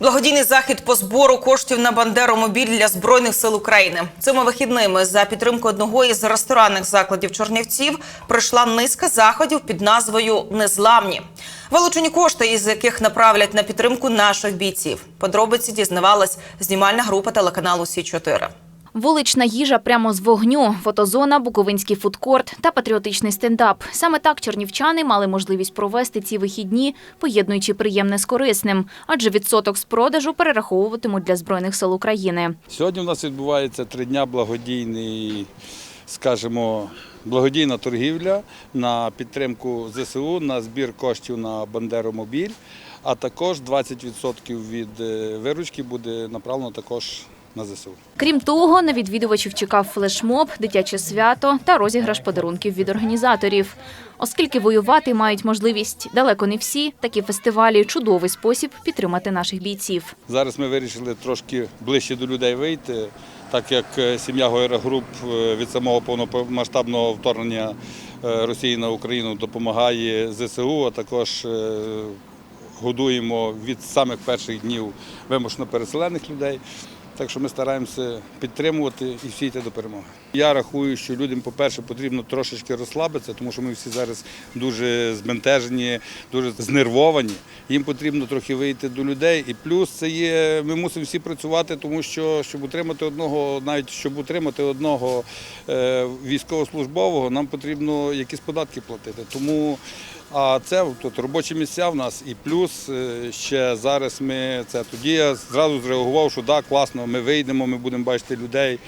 Благодійний захід по збору коштів на бандеромобіль для збройних сил України. Цими вихідними за підтримку одного із ресторанних закладів Чорнівців пройшла низка заходів під назвою Незламні. Вилучені кошти, із яких направлять на підтримку наших бійців. Подробиці дізнавалась знімальна група телеканалу Сі 4 Вулична їжа прямо з вогню, фотозона, буковинський фудкорт та патріотичний стендап. Саме так чернівчани мали можливість провести ці вихідні, поєднуючи приємне з корисним, адже відсоток з продажу перераховуватимуть для збройних сил України. Сьогодні у нас відбувається три дня благодійний, скажімо, благодійна торгівля на підтримку ЗСУ, на збір коштів на Бандеромобіль, а також 20% від е, виручки буде направлено також на ЗСУ. Крім того, на відвідувачів чекав флешмоб, дитяче свято та розіграш подарунків від організаторів. Оскільки воювати мають можливість далеко не всі, такі фестивалі чудовий спосіб підтримати наших бійців. Зараз ми вирішили трошки ближче до людей вийти, так як е, сім'я Гойра Груп е, від самого повномасштабного вторгнення е, Росії на Україну допомагає ЗСУ, а також годуємо від самих перших днів вимушено переселених людей. Так що ми стараємося підтримувати і всі йти до перемоги. Я рахую, що людям, по-перше, потрібно трошечки розслабитися, тому що ми всі зараз дуже збентежені, дуже знервовані. Їм потрібно трохи вийти до людей. І плюс це є, ми мусимо всі працювати, тому що щоб утримати одного, навіть щоб утримати одного е, військовослужбового, нам потрібно якісь податки платити. Тому а це тут робочі місця в нас і плюс е, ще зараз ми це тоді я зразу зреагував, що так, класно, ми вийдемо, ми будемо бачити людей.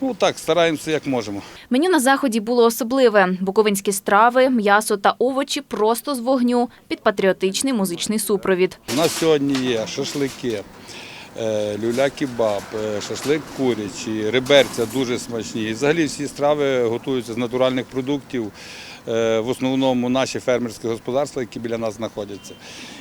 Ну так, стараємося як можемо. Меню на заході було особливе: буковинські страви, м'ясо та овочі просто з вогню під патріотичний музичний супровід. У нас сьогодні є шашлики, люля-кебаб, е, шашлик курячий, реберця дуже смачні. І взагалі всі страви готуються з натуральних продуктів. е, В основному наші фермерські господарства, які біля нас знаходяться.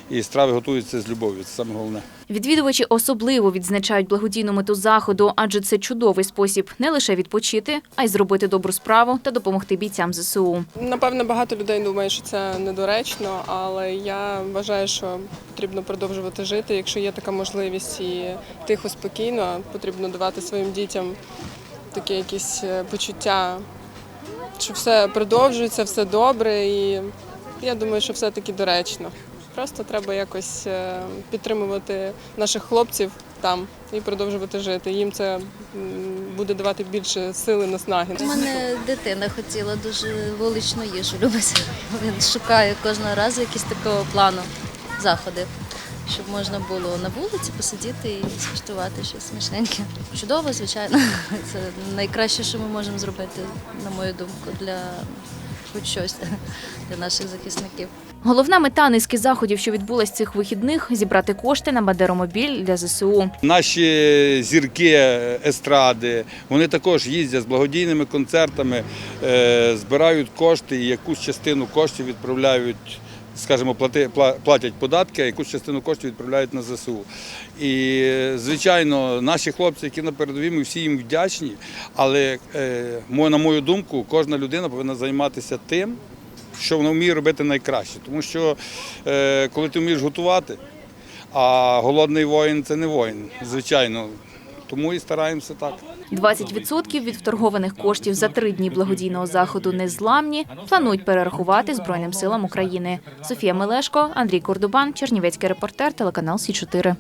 І страви готуються з любов'ю. Це саме головне. Відвідувачі особливо відзначають благодійну мету заходу, адже це чудовий спосіб не лише відпочити, а й зробити добру справу та допомогти бійцям ЗСУ. Напевно, багато людей думає, що це недоречно, але я вважаю, що потрібно продовжувати жити. Якщо є така можливість і тихо, спокійно, потрібно давати своїм дітям таке якісь е, почуття, що все продовжується, все добре, і я думаю, що все таки доречно. Просто треба якось е, підтримувати наших хлопців там і продовжувати жити. Їм це буде давати більше сили, наснаги. У мене дитина хотіла дуже вуличну їжу любить. Він шукає кожного разу якісь такого плану заходи, щоб можна було на вулиці посидіти і скуштувати щось смачненьке. Чудово, звичайно. Це найкраще, що ми можемо зробити, на мою думку, для хоч щось для наших захисників. Головна мета низки заходів, що відбулась цих вихідних, зібрати кошти на бандеромобіль для ЗСУ. Наші зірки естради, вони також їздять з благодійними концертами, е, збирають кошти і якусь частину коштів відправляють. Скажімо, платять податки, а якусь частину коштів відправляють на ЗСУ. І, звичайно, наші хлопці, які на передовій, ми всі їм вдячні. Але, е, на мою думку, кожна людина повинна займатися тим, що вона вміє робити найкраще. Тому що е, коли ти вмієш готувати, а голодний воїн це не воїн, звичайно. Тому і стараємося так. 20% від вторгованих коштів за три дні благодійного заходу незламні планують перерахувати Збройним силам України. Софія Мелешко, Андрій Кордубан, Чернівецький репортер, телеканал Сі 4